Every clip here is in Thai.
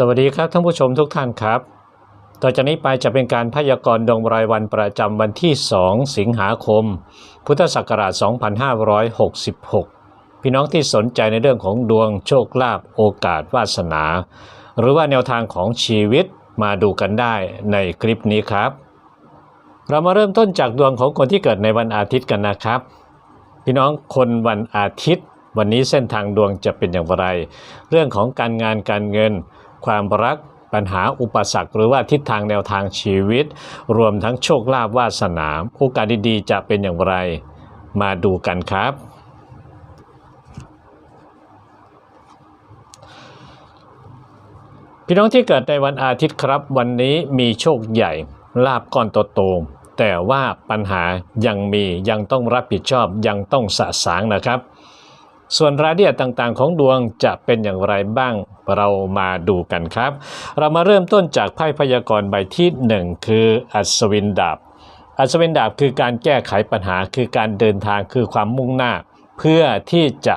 สวัสดีครับท่านผู้ชมทุกท่านครับ ต่อจากนี้ไปจะเป็นการพยากรณ์ดวงรายวันประจำวันที่ 2 สิงหาคม พุทธศักราช 2566 พี่น้องที่สนใจในเรื่องของดวงโชคลาภโอกาสวาสนา หรือว่าแนวทางของชีวิต มาดูกันได้ในคลิปนี้ครับ เรามาเริ่มต้นจากดวงของคนที่เกิดในวันอาทิตย์กันนะครับ พี่น้องคนวันอาทิตย์ วันนี้เส้นทางดวงจะเป็นอย่างไร เรื่องของการงานการเงิน ความรักปัญหาอุปสรรคหรือว่าทิศทางแนวทางชีวิต รวมทั้งโชคลาภวาสนาโอกาสดีๆ จะเป็นอย่างไร มาดูกันครับ พี่น้องที่เกิดในวันอาทิตย์ครับ วันนี้มีโชคใหญ่ ลาบก้อนโตๆแต่ว่าปัญหายังมียังต้องรับผิดชอบยังต้องสะสางนะครับ ส่วนรายละเอียดต่างๆ ของดวงจะเป็นอย่างไรบ้างเรามาดูกันครับ เรามาเริ่มต้นจากไพ่พยากรณ์ใบที่ 1 คืออัศวินดาบ อัศวินดาบคือการแก้ไขปัญหาคือการเดินทางคือความมุ่งหน้า เพื่อที่จะ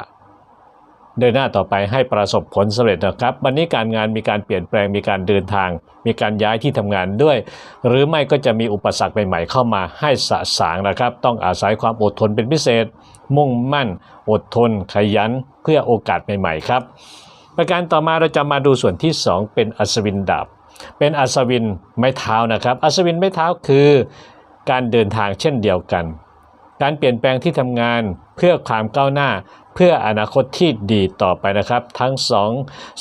เดินหน้าต่อไปให้ประสบผลสำเร็จนะครับวันนี้การงานมีการเปลี่ยนแปลงมีการเดินทาง มีการย้ายที่ทำงานด้วย หรือไม่ก็จะมีอุปสรรคใหม่ๆเข้ามาให้สะสางนะครับ ต้องอาศัยความอดทนเป็นพิเศษ มุ่งมั่น อดทน ขยัน เพื่อโอกาสใหม่ๆครับ ประการต่อมาเราจะมาดูส่วนที่ 2 เป็นอัศวินดาบ เป็นอัศวินไม้เท้านะครับ อัศวินไม้เท้าคือ การเดินทางเช่นเดียวกัน การเปลี่ยนแปลงที่ทำงานเพื่อความก้าวหน้า เพื่ออนาคตที่ดีต่อไปนะครับ ทั้งสอง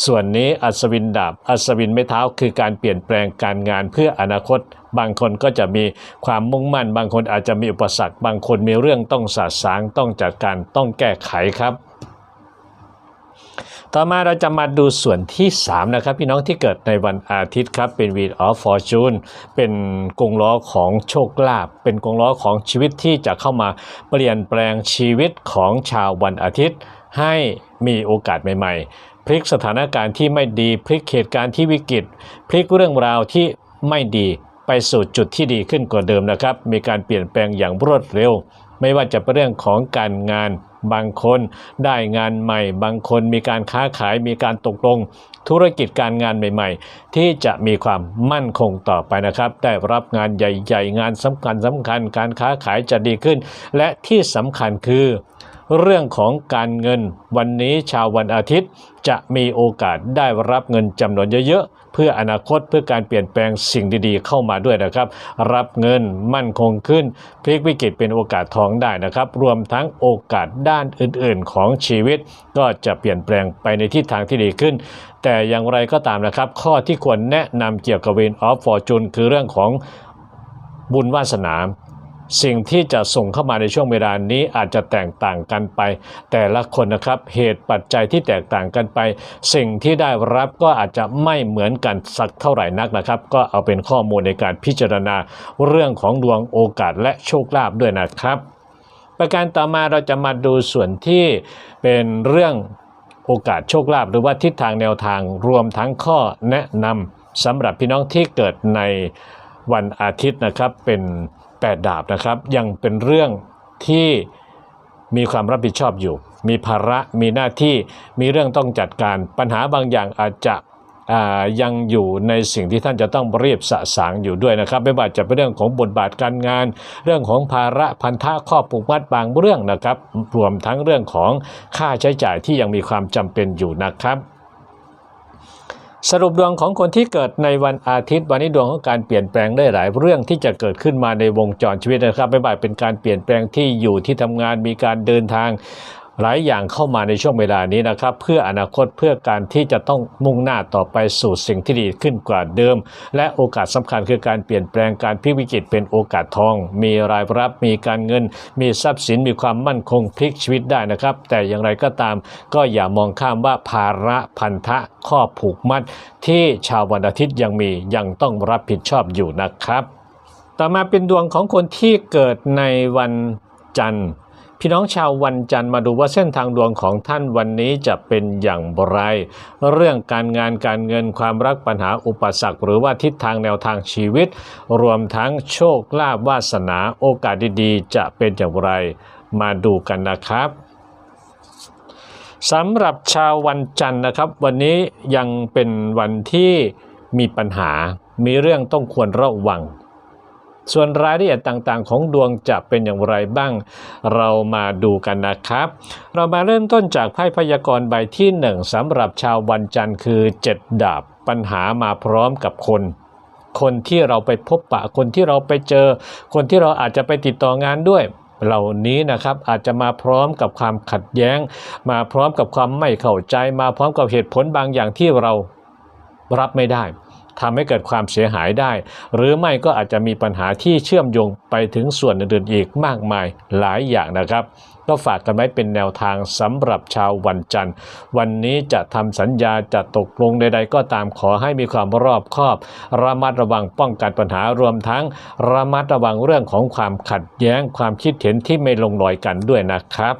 ส่วนนี้อัศวินดาบ อัศวินไม้เท้า คือการเปลี่ยนแปลงการงานเพื่ออนาคต บางคนก็จะมีความมุ่งมั่น บางคนอาจจะมีอุปสรรค บางคนมีเรื่องต้องสาสางต้องจัดการต้องแก้ไขครับ ต่อมาเราจะมาดูส่วนที่ 3 นะครับ พี่น้องที่เกิดในวันอาทิตย์ครับ เป็น Wheel of Fortune เป็นกงล้อของโชคลาภเป็นกงล้อของชีวิตที่จะเข้ามาเปลี่ยนแปลงชีวิตของชาววันอาทิตย์ ให้มีโอกาสใหม่ๆ พลิกสถานการณ์ที่ไม่ดีพลิกเหตุการณ์ที่วิกฤต พลิกเรื่องราวที่ไม่ดีไปสู่จุดที่ดีขึ้นกว่าเดิมนะครับ มีการเปลี่ยนแปลงอย่างรวดเร็ว ไม่ว่าจะเป็นเรื่องของการงาน บางคนได้งานใหม่ บางคนมีการค้าขายมีการตกลง ธุรกิจการงานใหม่ ๆ ที่จะมีความมั่นคงต่อไปนะครับ ได้รับงานใหญ่ๆ งานสำคัญสำคัญ การค้าขายจะดีขึ้น และที่สำคัญคือเรื่องของการเงินวันนี้ชาววันอาทิตย์จะมีโอกาสได้รับเงินจำนวนเยอะๆ เพื่ออนาคตเพื่อการเปลี่ยนแปลงสิ่งดีๆ เข้ามาด้วยนะครับ รับเงินมั่นคงขึ้นพลิกวิกฤตเป็นโอกาสทองได้นะครับ รวมทั้งโอกาสด้านอื่นๆ ของชีวิต ก็จะเปลี่ยนแปลงไปในทิศทางที่ดีขึ้น แต่อย่างไรก็ตามนะครับ ข้อที่ควรแนะนำเกี่ยวกับ Wheel of Fortune คือเรื่องของบุญวาสนา สิ่งที่จะส่งเข้ามาในช่วงเวลานี้อาจจะแตกต่างกันไป แต่ละคนนะครับเหตุปัจจัยที่แตกต่างกันไป สิ่งที่ได้รับก็อาจจะไม่เหมือนกันสักเท่าไหร่นักนะครับ ก็เอาเป็นข้อมูลในการพิจารณาเรื่องของดวงโอกาสและโชคลาภด้วยนะครับ ประการต่อมาเราจะมาดูส่วนที่เป็นเรื่องโอกาสโชคลาภหรือว่าทิศทางแนวทางรวมทั้งข้อแนะนำสำหรับพี่น้องที่เกิดในวันอาทิตย์นะครับเป็น แปดดาบนะครับ ยังเป็นเรื่องที่มีความรับผิดชอบอยู่ มีภาระมีหน้าที่มีเรื่องต้องจัดการปัญหาบางอย่างอาจจะยังอยู่ในสิ่งที่ท่านจะต้องรีบสะสางอยู่ด้วยนะครับ ไม่ว่าจะเป็นเรื่องของบทบาทการงาน เรื่องของภาระพันธะข้อผูกมัดบางเรื่องนะครับ รวมทั้งเรื่องของค่าใช้จ่ายที่ยังมีความจำเป็นอยู่นะครับ สรุปดวงของคนที่เกิดในวันอาทิตย์ วันนี้ดวงของการเปลี่ยนแปลงได้หลายเรื่องที่จะเกิดขึ้นมาในวงจรชีวิตนะครับไม่ว่าเป็นการเปลี่ยนแปลงที่อยู่ที่ทำงานมีการเดินทาง หลายอย่างเข้ามาในช่วงเวลานี้นะครับ เพื่ออนาคตเพื่อการที่จะต้องมุ่งหน้าต่อไปสู่สิ่งที่ดีขึ้นกว่าเดิม และโอกาสสำคัญคือการเปลี่ยนแปลงการพลิกวิกฤตเป็นโอกาสทอง มีรายรับมีการเงิน มีทรัพย์สินมีความมั่นคงพลิกชีวิตได้นะครับ แต่อย่างไรก็ตาม ก็อย่ามองข้ามว่าภาระพันธะข้อผูกมัด ที่ชาววันอาทิตย์ยังมียังต้องรับผิดชอบอยู่นะครับ ต่อมาเป็นดวงของคนที่เกิดในวันจันทร์ พี่น้องชาววันจันทร์มาดูว่าเส้นทางดวงของท่านวันนี้จะเป็นอย่างไร เรื่องการงานการเงินความรักปัญหาอุปสรรค หรือว่าทิศทางแนวทางชีวิต รวมทั้งโชคลาภวาสนาโอกาสดีๆ จะเป็นอย่างไร มาดูกันนะครับสำหรับชาววันจันทร์นะครับ วันนี้ยังเป็นวันที่มีปัญหา มีเรื่องต้องควรระวัง ส่วนรายละเอียดต่างๆ ของดวงจะเป็นอย่างไรบ้าง เรามาดูกันนะครับ เรามาเริ่มต้นจากไพ่พยากรณ์ใบที่หนึ่งสำหรับชาววันจันทร์คือ 7 ดาบ ปัญหามาพร้อมกับคนคนที่เราไปพบปะ คนที่เราไปเจอ คนที่เราอาจจะไปติดต่องานด้วย เหล่านี้นะครับอาจจะมาพร้อมกับความขัดแย้ง มาพร้อมกับความไม่เข้าใจ มาพร้อมกับเหตุผลบางอย่างที่เรารับไม่ได้ ทำให้เกิดความเสียหายได้ หรือไม่ก็อาจจะมีปัญหาที่เชื่อมโยงไปถึงส่วนอื่นๆอีกมากมายหลายอย่างนะครับ ก็ฝากกันไว้เป็นแนวทางสำหรับชาววันจันทร์ วันนี้จะทำสัญญาจะตกลงใดๆ ก็ตามขอให้มีความรอบคอบ ระมัดระวังป้องกันปัญหารวมทั้ง ระมัดระวังเรื่องของความขัดแย้งความคิดเห็นที่ไม่ลงรอยกันด้วยนะครับ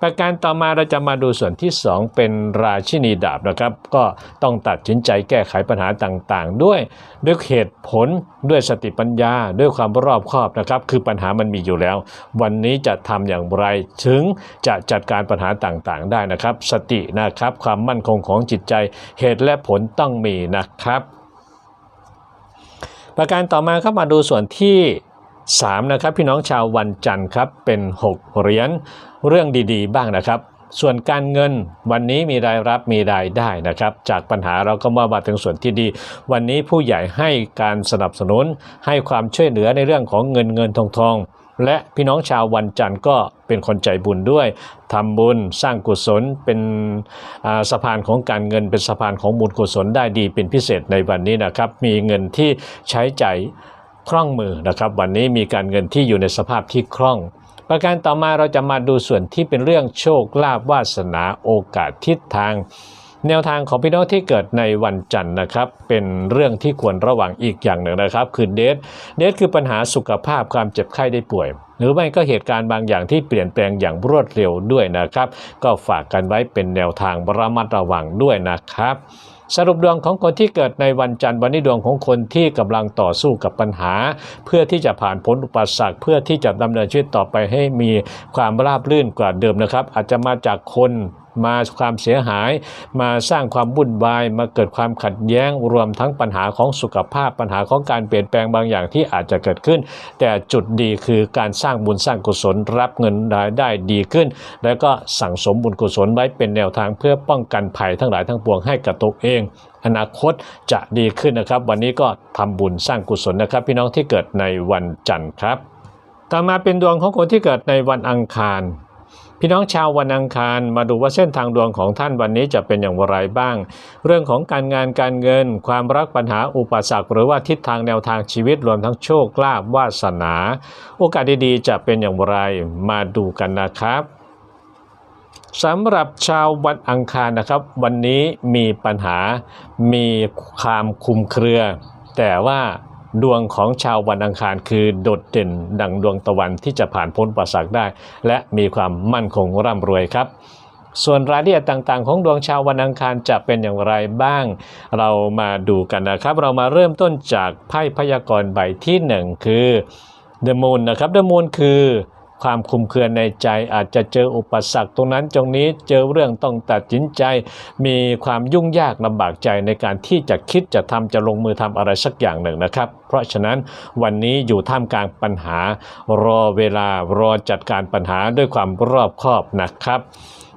ประการต่อมาเราจะมาดูส่วนที่ 2 เป็นราชินีดาบนะครับ ก็ต้องตัดสินใจแก้ไขปัญหาต่างๆ ด้วยด้วยเหตุผลด้วยสติปัญญา ด้วยความรอบคอบนะครับ คือปัญหามันมีอยู่แล้ว วันนี้จะทำอย่างไรถึงจะจัดการปัญหาต่างๆ ได้นะครับ สตินะครับความมั่นคงของจิตใจเหตุและผลต้องมีนะครับ ประการต่อมาครับมาดูส่วนที่ 3นะครับพี่น้องชาววันจันทร์ครับเป็น 6 เหรียญเรื่องดีๆ บ้างนะครับ ส่วนการเงินวันนี้มีรายรับมีรายได้นะครับ จากปัญหาเราก็มาบาถึงส่วนที่ดี วันนี้ผู้ใหญ่ให้การสนับสนุน ให้ความช่วยเหลือในเรื่องของเงินเงินทองทองและพี่น้องชาววันจันทร์ก็เป็นคนใจบุญด้วยทำบุญสร้างกุศลเป็นสะพานของการเงินเป็นสะพานของบุญกุศลได้ดีเป็นพิเศษในวันนี้นะครับ มีเงินที่ใช้ใจ่าย คล่องมือนะครับ วันนี้มีการเงินที่อยู่ในสภาพที่คล่อง ประการต่อมาเราจะมาดูส่วนที่เป็นเรื่องโชคลาภวาสนาโอกาสทิศทาง แนวทางของพี่น้องที่เกิดในวันจันทร์นะครับ เป็นเรื่องที่ควรระวังอีกอย่างหนึ่งนะครับ คือเดทเดทคือปัญหาสุขภาพความเจ็บไข้ได้ป่วยหรือไม่ก็เหตุการณ์บางอย่างที่เปลี่ยนแปลงอย่างรวดเร็วด้วยนะครับ ก็ฝากกันไว้เป็นแนวทางระมัดระวังด้วยนะครับ สรุปดวงของคนที่เกิดในวันจันทร์วันนี้ดวงของคนที่กำลังต่อสู้กับปัญหา เพื่อที่จะผ่านพ้นอุปสรรคเพื่อที่จะดำเนินชีวิตต่อไปให้มีความราบรื่นกว่าเดิมนะครับ อาจจะมาจากคน มาความเสียหาย มาสร้างความวุ่นวาย มาเกิดความขัดแย้งรวมทั้งปัญหาของสุขภาพปัญหาของการเปลี่ยนแปลงบางอย่างที่อาจจะเกิดขึ้น แต่จุดดีคือการสร้างบุญสร้างกุศลรับเงินรายได้ดีขึ้น แล้วก็สั่งสมบุญกุศลไว้เป็นแนวทางเพื่อป้องกันภัยทั้งหลายทั้งปวงให้กับตัวเองอนาคตจะดีขึ้นนะครับ วันนี้ก็ทำบุญสร้างกุศลนะครับ พี่น้องที่เกิดในวันจันทร์ครับ ต่อมาเป็นดวงของคนที่เกิดในวันอังคาร พี่น้องชาววันอังคารมาดูว่าเส้นทางดวงของท่านวันนี้จะเป็นอย่างไรบ้าง เรื่องของการงานการเงิน ความรักปัญหาอุปสรรค หรือว่าทิศทางแนวทางชีวิตรวมทั้งโชคลาภวาสนา โอกาสดีๆ จะเป็นอย่างไรมาดูกันนะครับสำหรับชาววันอังคารนะครับ วันนี้มีปัญหามีความคุมเครือ แต่ว่า ดวงของชาววันอังคารคือโดดเด่นดังดวงตะวันที่จะผ่านพ้นอุปสรรได้ และมีความมั่นคงร่ำรวยครับ ส่วนรายละเอียดต่างๆ ของดวงชาววันอังคารจะเป็นอย่างไรบ้าง เรามาดูกันนะครับ เรามาเริ่มต้นจากไพ่พยากรณ์ใบที่หนึ่งคือ The Moon นะครับ The Moon คือ ความคุมเครือในใจอาจจะเจออุปสรรคตรงนั้นตรงนี้เจอเรื่องต้องตัดสินใจ มีความยุ่งยากลำบากใจในการที่จะคิดจะทำจะลงมือทำอะไรสักอย่างหนึ่งนะครับ เพราะฉะนั้นวันนี้อยู่ท่ามกลางปัญหารอเวลารอจัดการปัญหาด้วยความรอบคอบนะครับ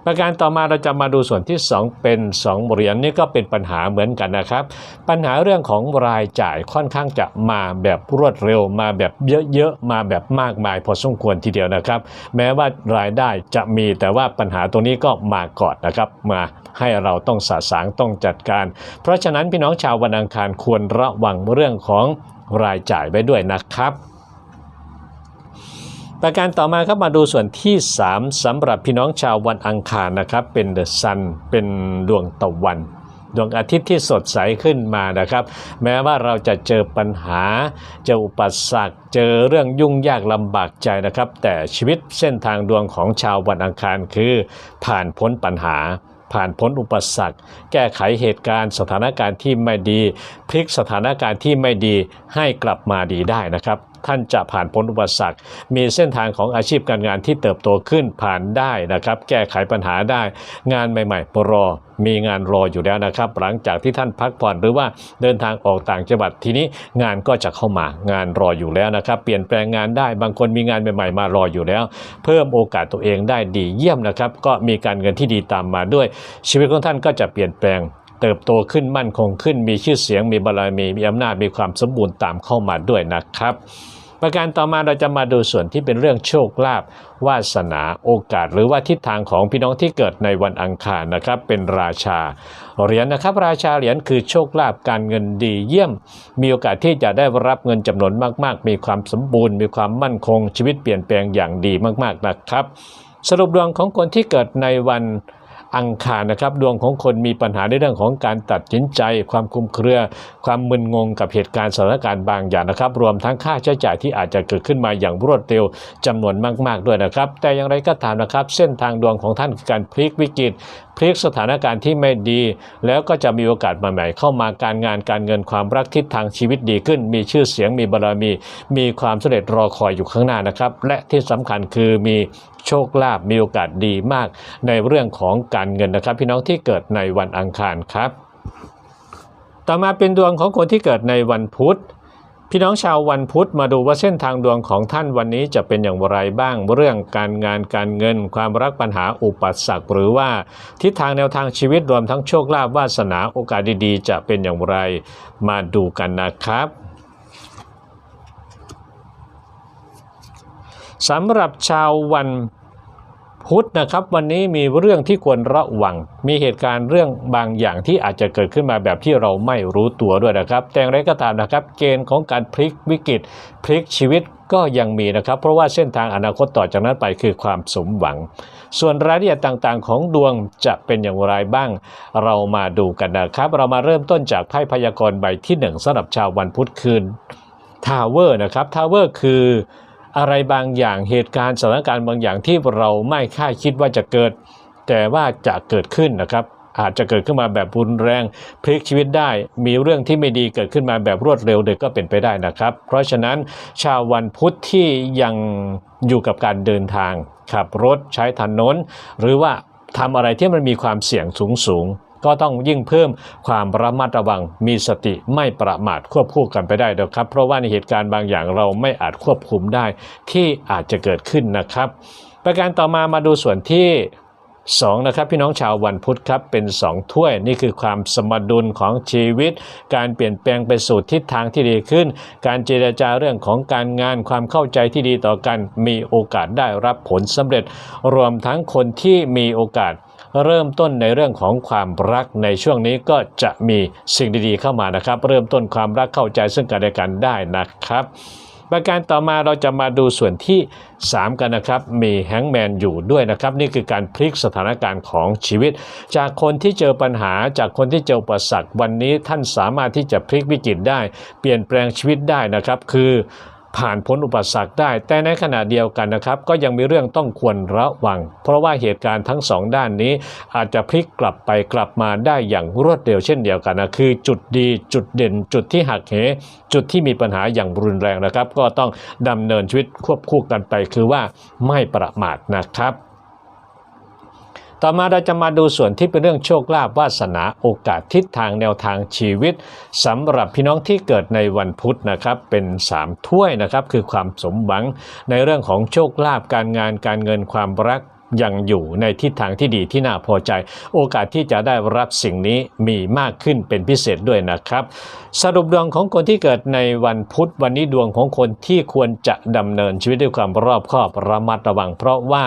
ประการต่อมาเราจะมาดูส่วนที่ 2 เป็น 2 เหรียญนี่ก็เป็นปัญหาเหมือนกันนะครับ ปัญหาเรื่องของรายจ่ายค่อนข้างจะมาแบบรวดเร็ว มาแบบเยอะๆมาแบบมากมายพอสมควรทีเดียวนะครับ แม้ว่ารายได้จะมีแต่ว่าปัญหาตรงนี้ก็มาก่อนนะครับ มาให้เราต้องสะสางต้องจัดการ เพราะฉะนั้นพี่น้องชาววันอังคารควรระวังเรื่องของรายจ่ายไว้ด้วยนะครับ ประการต่อมาครับมาดูส่วนที่ 3สำหรับพี่น้องชาววันอังคารนะครับ เป็นเดอะซันเป็นดวงตะวัน ดวงอาทิตย์ที่สดใสขึ้นมานะครับ แม้ว่าเราจะเจอปัญหา เจออุปสรรค เจอเรื่องยุ่งยากลำบากใจนะครับ แต่ชีวิตเส้นทางดวงของชาววันอังคารคือ ผ่านพ้นปัญหาผ่านพ้นอุปสรรค แก้ไขเหตุการณ์ สถานการณ์ที่ไม่ดี พลิกสถานการณ์ที่ไม่ดีให้กลับมาดีได้นะครับ ท่านจะผ่านพ้นอุปสรรค มีเส้นทางของอาชีพการงานที่เติบโตขึ้นผ่านได้นะครับ แก้ไขปัญหาได้ งานใหม่ๆรอมีงานรออยู่แล้วนะครับ หลังจากที่ท่านพักผ่อนหรือว่าเดินทางออกต่างจังหวัดทีนี้งานก็จะเข้ามางานรออยู่แล้วนะครับ เปลี่ยนแปลงงานได้บางคนมีงานใหม่ๆ มารออยู่แล้ว เพิ่มโอกาสตัวเองได้ดีเยี่ยมนะครับ ก็มีการเงินที่ดีตามมาด้วย ชีวิตของท่านก็จะเปลี่ยนแปลง เติบโตขึ้นมั่นคงขึ้น มีชื่อเสียงมีบารมีมีอำนาจมีความสมบูรณ์ตามเข้ามาด้วยนะครับ ประการต่อมาเราจะมาดูส่วนที่เป็นเรื่องโชคลาภวาสนาโอกาส หรือว่าทิศทางของพี่น้องที่เกิดในวันอังคารนะครับ เป็นราชาเหรียญนะครับ ราชาเหรียญคือโชคลาภการเงินดีเยี่ยม มีโอกาสที่จะได้รับเงินจำนวนมาก ๆ มีความสมบูรณ์ มีความมั่นคงชีวิตเปลี่ยนแปลงอย่างดีมากๆนะครับ สรุปดวงของคนที่เกิดในวันอั อังคารนะครับ ดวงของคนมีปัญหาในเรื่องของการตัดสินใจ ความคุมเครือ ความมึนงงกับเหตุการณ์สถานการณ์บางอย่างนะครับ รวมทั้งค่าใช้จ่ายที่อาจจะเกิดขึ้นมาอย่างรวดเร็วจำนวนมาก ๆ ด้วยนะครับ แต่อย่างไรก็ตามนะครับ เส้นทางดวงของท่านคือการพลิกวิกฤต พลิกสถานการณ์ที่ไม่ดี แล้วก็จะมีโอกาสใหม่ๆเข้ามาการงานการเงินความรักทิศทางชีวิตดีขึ้น มีชื่อเสียงมีบารมี มีความสำเร็จรอคอยอยู่ข้างหน้านะครับ และที่สำคัญคือมีโชคลาภมีโอกาสดีมาก ในเรื่องของการเงินนะครับ พี่น้องที่เกิดในวันอังคารครับ ต่อมาเป็นดวงของคนที่เกิดในวันพุธ พี่น้องชาววันพุธมาดูว่าเส้นทางดวงของท่านวันนี้จะเป็นอย่างไรบ้างเรื่องการงานการเงิน ความรักปัญหาอุปสรรคหรือว่าทิศทางแนวทางชีวิตรวมทั้งโชคลาภวาสนาโอกาสดีๆ จะเป็นอย่างไรมาดูกันนะครับสำหรับชาววัน พุธนะครับ วันนี้มีเรื่องที่ควรระวัง มีเหตุการณ์เรื่องบางอย่างที่อาจจะเกิดขึ้นมาแบบที่เราไม่รู้ตัวด้วยนะครับ แต่อย่างไรก็ตามนะครับ เกณฑ์ของการพลิกวิกฤตพลิกชีวิตก็ยังมีนะครับ เพราะว่าเส้นทางอนาคตต่อจากนั้นไปคือความสมหวัง ส่วนรายละเอียดต่างๆ ของดวงจะเป็นอย่างไรบ้าง เรามาดูกันนะครับ เรามาเริ่มต้นจากไพ่พยากรณ์ใบที่หนึ่งสำหรับชาววันพุธคืนทาวเวอร์นะครับทาวเวอร์คือ อะไรบางอย่างเหตุการณ์สถานการณ์บางอย่างที่เราไม่คาดคิดว่าจะเกิด แต่ว่าจะเกิดขึ้นนะครับ อาจจะเกิดขึ้นมาแบบรุนแรง พลิกชีวิตได้ มีเรื่องที่ไม่ดีเกิดขึ้นมาแบบรวดเร็วเลยก็เป็นไปได้นะครับ เพราะฉะนั้นชาววันพุธที่ยังอยู่กับการเดินทางขับรถใช้ถนน หรือว่าทำอะไรที่มันมีความเสี่ยงสูงสูง ก็ต้องยิ่งเพิ่มความระมัดระวังมีสติไม่ประมาทควบคู่กันไปได้นะครับ เพราะว่าในเหตุการณ์บางอย่างเราไม่อาจควบคุมได้ที่อาจจะเกิดขึ้นนะครับ ประการต่อมามาดูส่วนที่2นะครับพี่น้องชาววันพุธครับเป็น 2 ถ้วยนี่คือความสมดุลของชีวิต การเปลี่ยนแปลงไปสู่ทิศทางที่ดีขึ้น การเจรจาเรื่องของการงานความเข้าใจที่ดีต่อกัน มีโอกาสได้รับผลสำเร็จ รวมทั้งคนที่มีโอกาส เริ่มต้นในเรื่องของความรักในช่วงนี้ก็จะมีสิ่งดีๆเข้ามานะครับ เริ่มต้นความรักเข้าใจซึ่งกันและกันได้นะครับประการต่อมาเราจะมาดูส่วนที่ 3 กันนะครับ มีแฮงแมนอยู่ด้วยนะครับ นี่คือการพลิกสถานการณ์ของชีวิต จากคนที่เจอปัญหาจากคนที่เจออุปสรรควันนี้ท่านสามารถที่จะพลิกวิกฤตได้ เปลี่ยนแปลงชีวิตได้นะครับ คือ ผ่านพ้นอุปสรรคได้ แต่ในขณะเดียวกันนะครับ ก็ยังมีเรื่องต้องควรระวัง เพราะว่าเหตุการณ์ทั้งสองด้านนี้ อาจจะพลิกกลับไปกลับมาได้อย่างรวดเร็วเช่นเดียวกันนะคือจุดดีจุดเด่น จุดที่หักเห จุดที่มีปัญหาอย่างรุนแรงนะครับ ก็ต้องดำเนินชีวิตควบคู่กันไปคือว่าไม่ประมาทนะครับ ต่อมาเราจะมาดูส่วนที่เป็นเรื่องโชคลาภวาสนาโอกาสทิศทางแนวทางชีวิตสำหรับพี่น้องที่เกิดในวันพุธนะครับเป็น 3 ถ้วยนะครับคือความสมหวังในเรื่องของโชคลาภการงานการเงินความรัก ยังอยู่ในทิศทางที่ดีที่น่าพอใจ โอกาสที่จะได้รับสิ่งนี้มีมากขึ้นเป็นพิเศษด้วยนะครับ สรุปดวงของคนที่เกิดในวันพุธวันนี้ดวงของคนที่ควรจะดำเนินชีวิตด้วยความรอบคอบระมัดระวัง เพราะว่า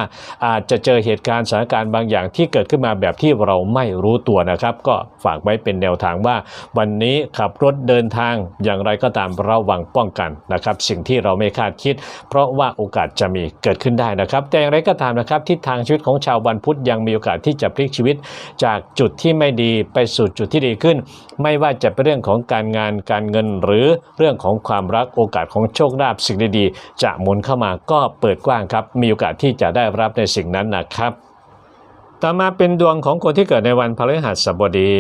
อาจจะเจอเหตุการณ์สถานการณ์บางอย่างที่เกิดขึ้นมาแบบที่เราไม่รู้ตัวนะครับ ก็ฝากไว้เป็นแนวทางว่า วันนี้ขับรถเดินทางอย่างไรก็ตามระวังป้องกันนะครับ สิ่งที่เราไม่คาดคิด เพราะว่าโอกาสจะมีเกิดขึ้นได้นะครับ แต่อย่างไรก็ตามนะครับทิศทางางชีวิตของชาววันพุธยังมีโอกาสที่จะพลิกชีวิต จากจุดที่ไม่ดีไปสู่จุดที่ดีขึ้น ไม่ว่าจะเป็นเรื่องของการงานการเงินหรือเรื่องของความรักโอกาสของโชคลาภสิ่งดีๆ จะหมุนเข้ามาก็เปิดกว้างครับ มีโอกาสที่จะได้รับในสิ่งนั้นนะครับ ต่อมาเป็นดวงของคนที่เกิดในวันพฤหัสบดี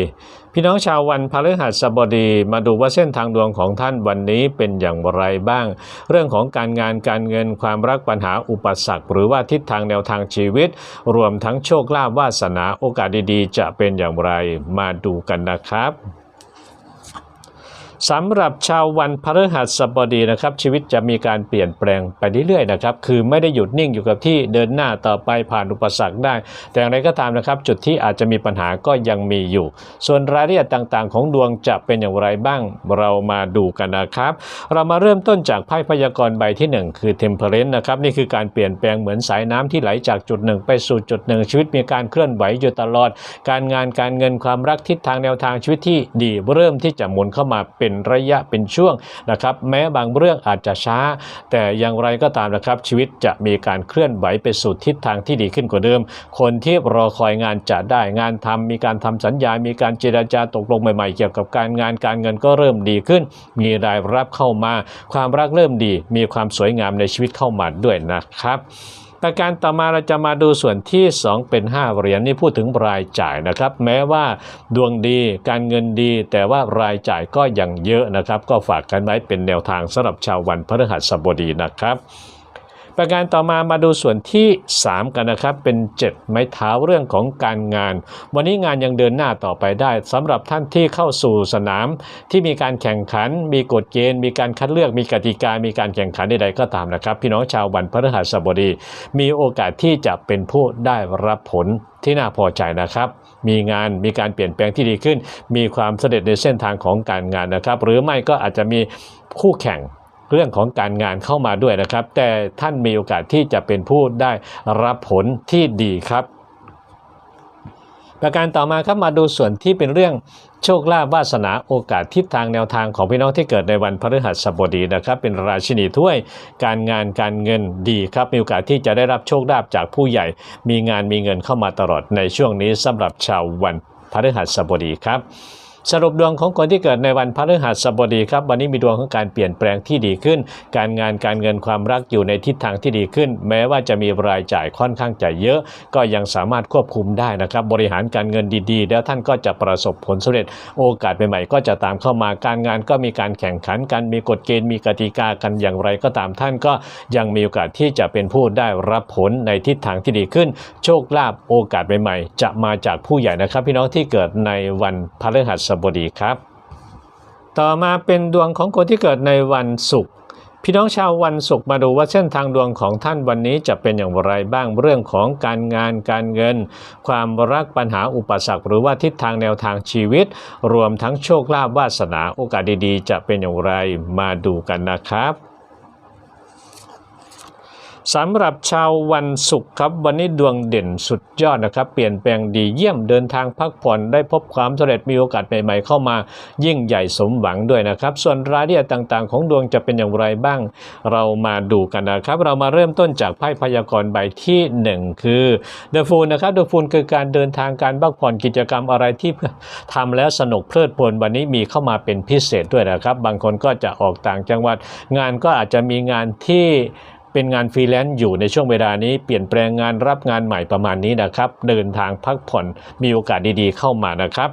พี่น้องชาววันพฤหัสบดี มาดูว่าเส้นทางดวงของท่านวันนี้เป็นอย่างไรบ้าง เรื่องของการงานการเงินความรักปัญหาอุปสรรค หรือว่าทิศทางแนวทางชีวิต รวมทั้งโชคลาภวาสนาโอกาสดีๆ จะเป็นอย่างไรมาดูกันนะครับ สำหรับชาววันพฤหัสบดีนะครับ ชีวิตจะมีการเปลี่ยนแปลงไปเรื่อยๆนะครับคือไม่ได้หยุดนิ่งอยู่กับที่เดินหน้าต่อไปผ่านอุปสรรคได้ แต่อย่างไรก็ตามนะครับ จุดที่อาจจะมีปัญหาก็ยังมีอยู่ ส่วนรายละเอียดต่างๆ ของดวงจะเป็นอย่างไรบ้างเรามาดูกันนะครับ เรามาเริ่มต้นจากไพ่พยากรณ์ใบที่หนึ่งคือ Temperance นะครับนี่คือการเปลี่ยนแปลงเหมือนสายน้ำที่ไหลจากจุดหนึ่งไปสู่จุดหนึ่งชีวิตมีการเคลื่อนไหวอยู่ตลอด การงานการเงินความรักทิศทางแนวทางชีวิตที่ดีเริ่มที่จะหมุนเข้ามาเป็นระยะเป็นช่วงนะครับแม้บางเรื่องอาจจะช้า แต่อย่างไรก็ตามนะครับชีวิตจะมีการเคลื่อนไหวไปสู่ทิศทางที่ดีขึ้นกว่าเดิม คนที่รอคอยงานจะได้งานทำมีการทำสัญญา มีการเจรจาตกลงใหม่ๆ เกี่ยวกับการงานการเงินก็เริ่มดีขึ้น มีรายรับเข้ามา ความรักเริ่มดี มีความสวยงามในชีวิตเข้ามาด้วยนะครับ ประการต่อมาเราจะมาดูส่วนที่ 2 เป็น 5 เหรียญนี่พูดถึงรายจ่ายนะครับ แม้ว่าดวงดีการเงินดี แต่ว่ารายจ่ายก็ยังเยอะนะครับ ก็ฝากกันไว้เป็นแนวทางสำหรับชาววันพฤหัสบดีนะครับ ประการต่อมามาดูส่วนที่ 3 กันนะครับ เป็น 7 ไม้เท้าเรื่องของการงาน วันนี้งานยังเดินหน้าต่อไปได้สำหรับท่านที่เข้าสู่สนาม ที่มีการแข่งขัน มีกฎเกณฑ์ มีการคัดเลือกมีกติกา มีการแข่งขันใดๆก็ตามนะครับ พี่น้องชาววันพฤหัสบดี มีโอกาสที่จะเป็นผู้ได้รับผลที่น่าพอใจนะครับ มีงานมีการเปลี่ยนแปลงที่ดีขึ้น มีความเสำเร็จในเส้นทางของการงานนะครับ หรือไม่ก็อาจจะมีคู่แข่ง เรื่องของการงานเข้ามาด้วยนะครับ แต่ท่านมีโอกาสที่จะเป็นผู้ได้รับผลที่ดีครับประการต่อมาครับมาดูส่วนที่เป็นเรื่องโชคลาภวาสนาโอกาสทิศทางแนวทางของพี่น้องที่เกิดในวันพฤหัสบดีนะครับ เป็นราชินีถ้วยการงานการเงินดีครับ มีโอกาสที่จะได้รับโชคลาภจากผู้ใหญ่ มีงานมีเงินเข้ามาตลอดในช่วงนี้สำหรับชาววันพฤหัสบดีครับ สรุปดวงของคนที่เกิดในวันพฤหัสบดีครับวันนี้มีดวงของการเปลี่ยนแปลงที่ดีขึ้น การงานการเงินความรักอยู่ในทิศทางที่ดีขึ้น แม้ว่าจะมีรายจ่ายค่อนข้างจะเยอะ ก็ยังสามารถควบคุมได้นะครับ บริหารการเงินดีๆ แล้วท่านก็จะประสบผลสำเร็จ โอกาสใหม่ๆก็จะตามเข้ามาการงานก็มีการแข่งขันกันมีกฎเกณฑ์มีกติกากันอย่างไรก็ตามท่านก็ยังมีโอกาสที่จะเป็นผู้ได้รับผลในทิศทางที่ดีขึ้น โชคลาภโอกาสใหม่ๆ จะมาจากผู้ใหญ่นะครับ พี่น้องที่เกิดในวันพฤหัสบดีครับ ต่อมาเป็นดวงของคนที่เกิดในวันศุกร์พี่น้องชาววันศุกร์มาดูว่าเส้นทางดวงของท่านวันนี้จะเป็นอย่างไรบ้างเรื่องของการงานการเงิน ความรักปัญหาอุปสรรค หรือว่าทิศทางแนวทางชีวิต รวมทั้งโชคลาภวาสนาโอกาสดีๆ จะเป็นอย่างไรมาดูกันนะครับ สำหรับชาววันศุกร์ครับ วันนี้ดวงเด่นสุดยอดนะครับ เปลี่ยนแปลงดีเยี่ยมเดินทางพักผ่อนได้พบความสำเร็จมีโอกาสใหม่ๆเข้ามายิ่งใหญ่สมหวังด้วยนะครับ ส่วนรายละเอียดต่างๆ ของดวงจะเป็นอย่างไรบ้าง เรามาดูกันนะครับ เรามาเริ่มต้นจากไพ่พยากรณ์ใบที่ 1 คือ The Fool นะครับ The Fool คือการเดินทางการพักผ่อนกิจกรรมอะไรที่ทำแล้วสนุกเพลิดเพลินวันนี้มีเข้ามาเป็นพิเศษด้วยนะครับ บางคนก็จะออกต่างจังหวัด งานก็อาจจะมีงานที่ เป็นงานฟรีแลนซ์อยู่ในช่วงเวลานี้เปลี่ยนแปลงงานรับงานใหม่ประมาณนี้นะครับ เดินทางพักผ่อนมีโอกาสดีๆเข้ามานะครับ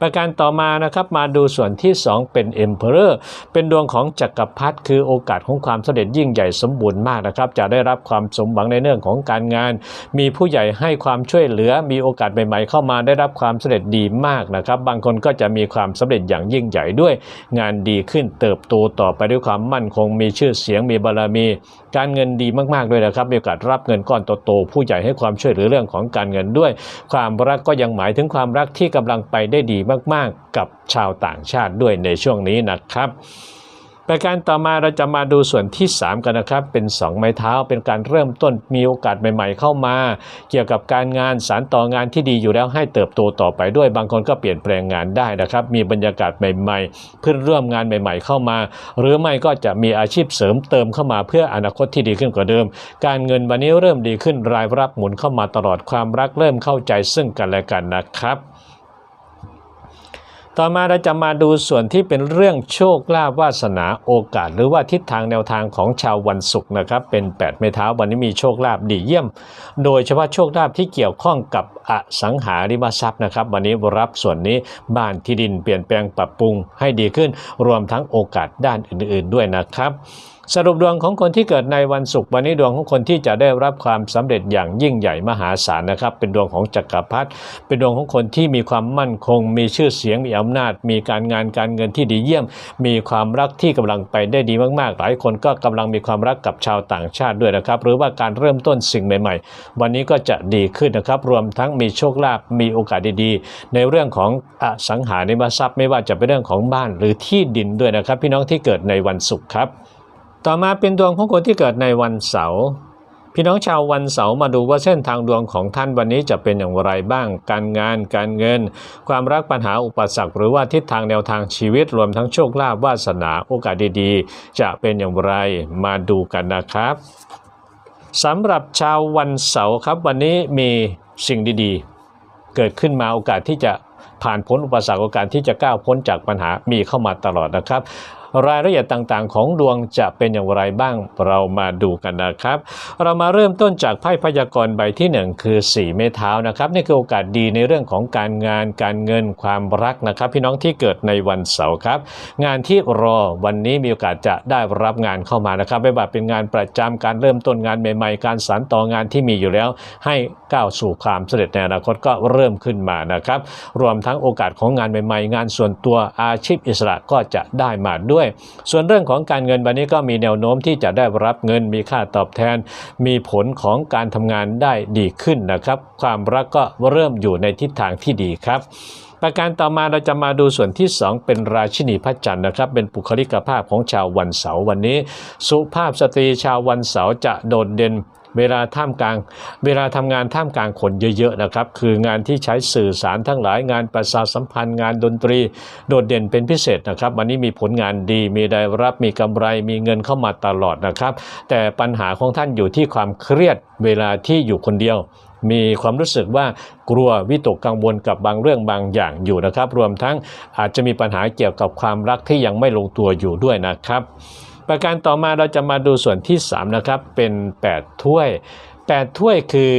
ประการต่อมานะครับมาดูส่วนที่ 2 เป็น Emperor เป็นดวงของจักรพรรดิคือโอกาสของความสำเร็จยิ่งใหญ่สมบูรณ์มากนะครับ จะได้รับความสมหวังในเรื่องของการงาน มีผู้ใหญ่ให้ความช่วยเหลือ มีโอกาสใหม่ๆเข้ามาได้รับความสำเร็จดีมากนะครับ บางคนก็จะมีความสำเร็จอย่างยิ่งใหญ่ด้วย งานดีขึ้นเติบโตต่อไปด้วยความมั่นคง มีชื่อเสียงมีบารมี การเงินดีมากๆด้วยนะครับมีโอกาสรับเงินก้อนโตๆผู้ใหญ่ให้ความช่วยเหลือเรื่องของการเงินด้วย ความรักก็ยังหมายถึงความรักที่กำลังไปได้ดีมากๆ กับชาวต่างชาติด้วยในช่วงนี้นะครับประการต่อมาเราจะมาดูส่วนที่ 3 กันนะครับ เป็น 2 ไม้เท้าเป็นการเริ่มต้นมีโอกาสใหม่ ๆ เข้ามา เกี่ยวกับการงานสารต่องานที่ดีอยู่แล้วให้เติบโตต่อไปด้วยบางคนก็เปลี่ยนแปลงงานได้นะครับ มีบรรยากาศใหม่ ๆ เพื่อนร่วมงานใหม่ ๆ เข้ามา หรือไม่ก็จะมีอาชีพเสริมเติมเข้ามาเพื่ออนาคตที่ดีขึ้นกว่าเดิม การเงินวันนี้เริ่มดีขึ้นรายรับหมุนเข้ามาตลอดความรักเริ่มเข้าใจซึ่งกันและกันนะครับ ต่อมาเราจะมาดูส่วนที่เป็นเรื่องโชคลาภวาสนาโอกาส หรือว่าทิศทางแนวทางของชาววันศุกร์นะครับ เป็น8เมเท้าวันนี้มีโชคลาภดีเยี่ยม โดยเฉพาะโชคลาภที่เกี่ยวข้องกับอสังหาริมทรัพย์นะครับ วันนี้รับส่วนนี้บ้านที่ดินเปลี่ยนแปลงปรับปรุงให้ดีขึ้น รวมทั้งโอกาสด้านอื่น ๆด้วยนะครับ สรุปดวงของคนที่เกิดในวันศุกร์วันนี้ดวงของคนที่จะได้รับความสำเร็จอย่างยิ่งใหญ่มหาศาลนะครับ เป็นดวงของจักรพรรดิเป็นดวงของคนที่มีความมั่นคง มีชื่อเสียงมีอำนาจ มีการงานการเงินที่ดีเยี่ยม มีความรักที่กำลังไปได้ดีมากๆ หลายคนก็กำลังมีความรักกับชาวต่างชาติด้วยนะครับ หรือว่าการเริ่มต้นสิ่งใหม่ ๆ วันนี้ก็จะดีขึ้นนะครับ รวมทั้งมีโชคลาภมีโอกาสดีๆ ในเรื่องของอสังหาริมทรัพย์ไม่ว่าจะเป็นเรื่องของบ้านหรือที่ดินด้วยนะครับ พี่น้องที่เกิดในวันศุกร์ครับ ต่อมาเป็นดวงของคนที่เกิดในวันเสาร์พี่น้องชาววันเสาร์มาดูว่าเส้นทางดวงของท่านวันนี้จะเป็นอย่างไรบ้าง การงาน การเงิน ความรักปัญหาอุปสรรค หรือว่าทิศทางแนวทางชีวิตรวมทั้งโชคลาภวาสนาโอกาสดีๆ จะเป็นอย่างไรมาดูกันนะครับสำหรับชาววันเสาร์ครับวันนี้มีสิ่งดีๆ เกิดขึ้นมาโอกาสที่จะผ่านพ้นอุปสรรคโอกาสที่จะก้าวพ้นจากปัญหามีเข้ามาตลอดนะครับ รายละเอียดต่างๆ ของดวงจะเป็นอย่างไรบ้างเรามาดูกันนะครับ เรามาเริ่มต้นจากไพ่พยากรณ์ใบที่ 1 คือ 4 เมเท้านะครับนี่คือโอกาสดีในเรื่องของการงานการเงินความรักนะครับ พี่น้องที่เกิดในวันเสาร์ครับ งานที่รอวันนี้มีโอกาสจะได้รับงานเข้ามานะครับไม่ว่าเป็นงานประจำการเริ่มต้นงานใหม่ๆ การสานต่องานที่มีอยู่แล้ว ให้ก้าวสู่ความสำเร็จในอนาคตก็เริ่มขึ้นมานะครับ รวมทั้งโอกาสของงานใหม่ ๆ งานส่วนตัวอาชีพอิสระก็จะได้มาด้วยส่วนเรื่องของการเงินวันนี้ก็มีแนวโน้มที่จะได้รับเงินมีค่าตอบแทน มีผลของการทำงานได้ดีขึ้นนะครับ ความรักก็เริ่มอยู่ในทิศทางที่ดีครับประการต่อมาเราจะมาดูส่วนที่ 2 เป็นราชินีพระจันทร์นะครับ เป็นบุคลิกภาพของชาววันเสาร์วันนี้ สุภาพสตรีชาววันเสาร์จะโดดเด่น เวลาท่ามกลาง เวลาทำงานท่ามกลางคนเยอะๆนะครับ คืองานที่ใช้สื่อสารทั้งหลายงานประชาสัมพันธ์งานดนตรี โดดเด่นเป็นพิเศษนะครับ วันนี้มีผลงานดีมีได้รับมีกำไรมีเงินเข้ามาตลอดนะครับ แต่ปัญหาของท่านอยู่ที่ความเครียดเวลาที่อยู่คนเดียวมีความรู้สึกว่ากลัววิตกกังวลกับบางเรื่องบางอย่างอยู่นะครับ รวมทั้งอาจจะมีปัญหาเกี่ยวกับความรักที่ยังไม่ลงตัวอยู่ด้วยนะครับ ประการต่อมาเราจะมาดูส่วนที่ 3 นะครับเป็น 8 ถ้วย 8 ถ้วยคือ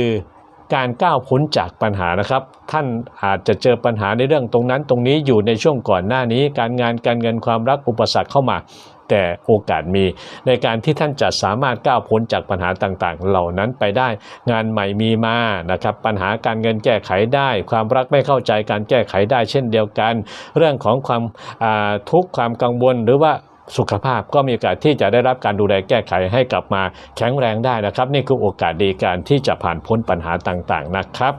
การก้าวพ้นจากปัญหานะครับ ท่านอาจจะเจอปัญหาในเรื่องตรงนั้นตรงนี้อยู่ในช่วงก่อนหน้านี้ การงานการเงินความรักอุปสรรคเข้ามา แต่โอกาสมีในการที่ท่านจะสามารถก้าวพ้นจากปัญหาต่างๆ เหล่านั้นไปได้ งานใหม่มีมานะครับ ปัญหาการเงินแก้ไขได้ ความรักไม่เข้าใจการแก้ไขได้เช่นเดียวกัน เรื่องของความาทุกข์ความกังวลหรือว่า สุขภาพก็มีโอกาสที่จะได้รับการดูแลแก้ไขให้กลับมาแข็งแรงได้นะครับ นี่คือโอกาสดีการที่จะผ่านพ้นปัญหาต่างๆนะครับ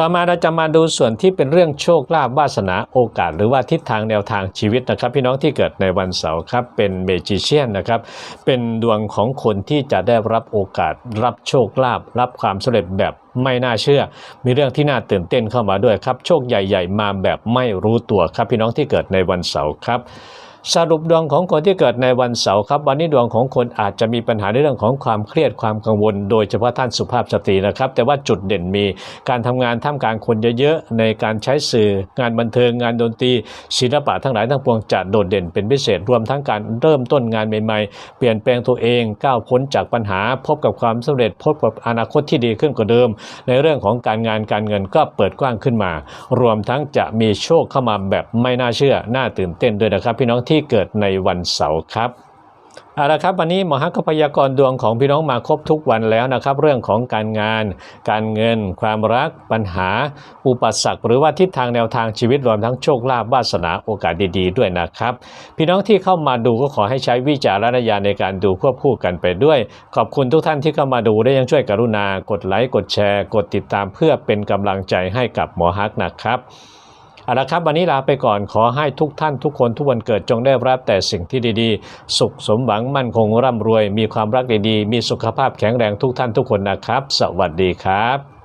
ต่อมาเราจะมาดูส่วนที่เป็นเรื่องโชคลาภวาสนาโอกาส หรือว่าทิศทางแนวทางชีวิตนะครับ พี่น้องที่เกิดในวันเสาร์ครับเป็นเมจิเชียนนะครับเป็นดวงของคนที่จะได้รับโอกาส รับโชคลาภรับความสำเร็จแบบไม่น่าเชื่อ มีเรื่องที่น่าตื่นเต้นเข้ามาด้วยครับ โชคใหญ่ ๆ มาแบบไม่รู้ตัวครับ พี่น้องที่เกิดในวันเสาร์ครับ สรุปดวงของคนที่เกิดในวันเสาร์ครับ วันนี้ดวงของคนอาจจะมีปัญหาในเรื่องของความเครียดความกังวล โดยเฉพาะท่านสุภาพสตรีนะครับ แต่ว่าจุดเด่นมีการทำงานท่ามกลางคนเยอะๆในการใช้สื่อ งานบันเทิงงานดนตรีศิลปะทั้งหลายทั้งปวงจะโดดเด่นเป็นพิเศษรวมทั้งการเริ่มต้นงานใหม่ๆ เปลี่ยนแปลงตัวเองก้าวพ้นจากปัญหา พบกับความสำเร็จพบกับอนาคตที่ดีขึ้นกว่าเดิม ในเรื่องของการงานการเงินก็เปิดกว้างขึ้นมา รวมทั้งจะมีโชคเข้ามาแบบไม่น่าเชื่อน่าตื่นเต้นด้วยนะครับ พี่น้องที่เกิดในวันเสาร์ครับเอาละครับวันนี้หมอฮักก็พยากรณ์ดวงของพี่น้องมาครบทุกวันแล้วนะครับ เรื่องของการงาน การเงิน ความรัก ปัญหา อุปสรรคหรือว่าทิศทางแนวทางชีวิตรวมทั้งโชคลาภวาสนาโอกาสดี ๆ ด้วยนะครับ พี่น้องที่เข้ามาดูก็ขอให้ใช้วิจารณญาณในการดูควบคู่กันไปด้วย ขอบคุณทุกท่านที่เข้ามาดูได้ยังช่วยกรุณากดไลค์กดแชร์ กดติดตามเพื่อเป็นกำลังใจให้กับหมอฮักนะครับ เอาละครับวันนี้ลาไปก่อนขอให้ทุกท่านทุกคนทุกวันเกิดจงได้รับแต่สิ่งที่ดีๆ สุขสมหวังมั่นคงร่ำรวย มีความรักดีๆ มีสุขภาพแข็งแรงทุกท่านทุกคนนะครับ สวัสดีครับ